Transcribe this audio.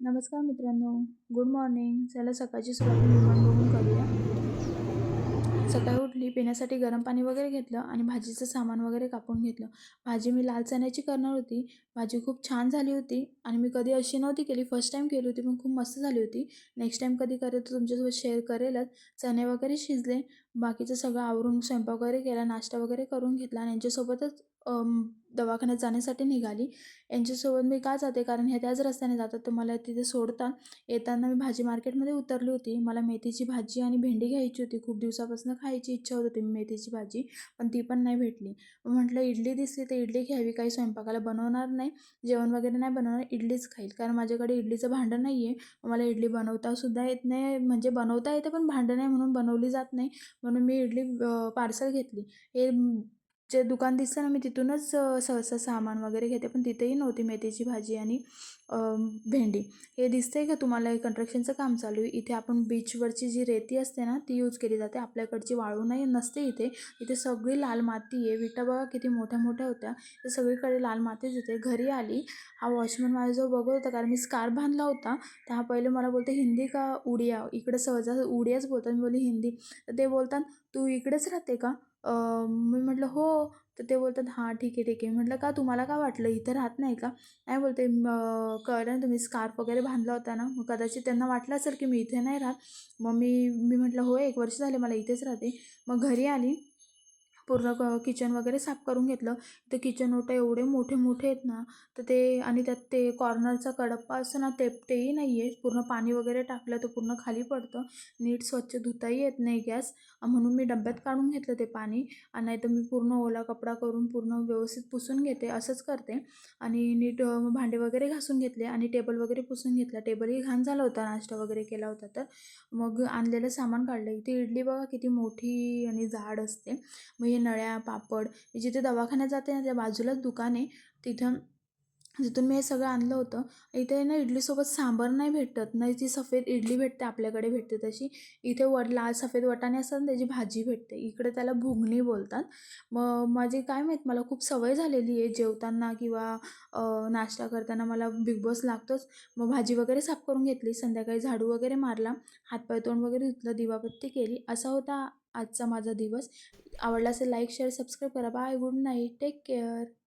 नमस्कार मित्रांनो good morning चला सकाळची सुरुवात निर्माण बघून करूया. सकाळी उठली पिण्यासाठी गरम पाणी वगैरे घेतलं आणि भाजीचं सामान वगैरे कापून घेतलं. भाजी मी लाल चण्याची करणार होती. भाजी खूप छान झाली होती आणि मी कधी अशी नव्हती केली. फर्स्ट टाईम केली होती पण खूप मस्त झाली होती. नेक्स्ट टाईम कधी करेल तर तुमच्यासोबत शेअर करेलच. चणे वगैरे शिजले. बाकीचं सगळं आवरून स्वयंपाक वगैरे केला नाश्ता वगैरे करून घेतला आणि यांच्यासोबतच दवाखान्यात जाण्यासाठी निघाली. यांच्यासोबत मी का जाते? कारण ह्या त्याच रस्त्याने जातात. तर मला तिथे सोडता येताना मी भाजी मार्केटमध्ये उतरली होती. मला मेथीची भाजी आणि भेंडी घ्यायची होती. खूप दिवसापासून खायची इच्छा होत होती मेथीची भाजी पण ती पण नाही भेटली. म्हटलं इडली दिसली तर इडली घ्यावी. काही स्वयंपाकाला बनवणार नाही. जेवण वगैरे नाही बनवणार. इडलीच खाईल. कारण माझ्याकडे इडलीचं भांडं नाही आहे. मला इडली बनवतासुद्धा येत नाही. म्हणजे बनवता येते पण भांडं नाही म्हणून बनवली जात नाही. म्हणून मी इडली पार्सल घेतली. हे जे दुकान दिसतं ना मी तिथूनच सहसा सामान वगैरे घेते पण तिथेही नव्हती मेथीची भाजी आणि भेंडी. हे दिसतंय का तुम्हाला? हे कंस्ट्रक्शनचं काम चालू आहे. इथे आपण बीचवरची जी रेती असते ना ती यूज केली जाते. आपल्याकडची वाळू नाही नसते इथे. इथे सगळी लाल माती आहे. विटा बघा किती मोठ्या मोठ्या होत्या. तर सगळीकडे लाल मातीच होते. घरी आली. हा वॉचमन माझ्याजवळ बघत होता कारण मी स्कार्फ बांधला होता. तर हा पहिले मला बोलते हिंदी का उडिया? इकडे सहजा उडियाच बोलतात. मी बोलली हिंदी. तर ते बोलतात तू इकडेच राहते का? मी म्हटलं हो. तर ते बोलतात हां ठीक आहे ठीक आहे. म्हटलं का तुम्हाला का वाटलं? इथं राहत नाही का? नाही बोलते कळलं ना तुम्ही स्कार्फ वगैरे बांधला होता ना मग कदाचित त्यांना वाटलं असेल की मी इथे नाही राहत. मग मी मी म्हटलं हो एक वर्ष झाले मला इथेच राहते. मग घरी आली. पूर्ण क किचन वगैरे साफ करून घेतलं. ते किचन ओटं एवढे मोठे मोठे आहेत ना तर ते आणि त्यात ते कॉर्नरचा कडप्पा असतं ना ते तेही नाही आहे पूर्ण पाणी वगैरे टाकलं तर पूर्ण खाली पडतं. नीट स्वच्छ धुताही येत नाही गॅस. म्हणून मी डब्यात काढून घेतलं ते पाणी. आणि नाही तर मी पूर्ण ओला कपडा करून पूर्ण व्यवस्थित पुसून घेते असंच करते. आणि नीट भांडे वगैरे घासून घेतले आणि टेबल वगैरे पुसून घेतला. टेबलही घाण झाला होता नाश्ता वगैरे केला होता तर. मग आणलेलं सामान काढलं. इथे इडली बघा किती मोठी आणि जाड असते. मग हे नळ्या पापड मी जिथे दवाखान्यात जाते ना त्या बाजूलाच दुकान आहे. तिथं जिथून मी हे सगळं आणलं होतं. इथे ना इडलीसोबत सांबार नाही भेटत. नाही ती सफेद इडली भेटते आपल्याकडे भेटते तशी. इथे वड लाल सफेद वटाणे असतात त्याची भाजी भेटते. इकडे त्याला भुगणी बोलतात. मग माझी काय माहीत मला खूप सवय झालेली आहे जेवताना किंवा नाश्ता करताना मला बिग बॉस लागतोच. मग भाजी वगैरे साफ करून घेतली. संध्याकाळी झाडू वगैरे मारला. हातपाय तोंड वगैरे धुतलं दिवाबत्ती केली. असा होता आजचा माझा दिवस. आवडला असेल लाईक शेअर सबस्क्राईब करा. Bye good night. Take care.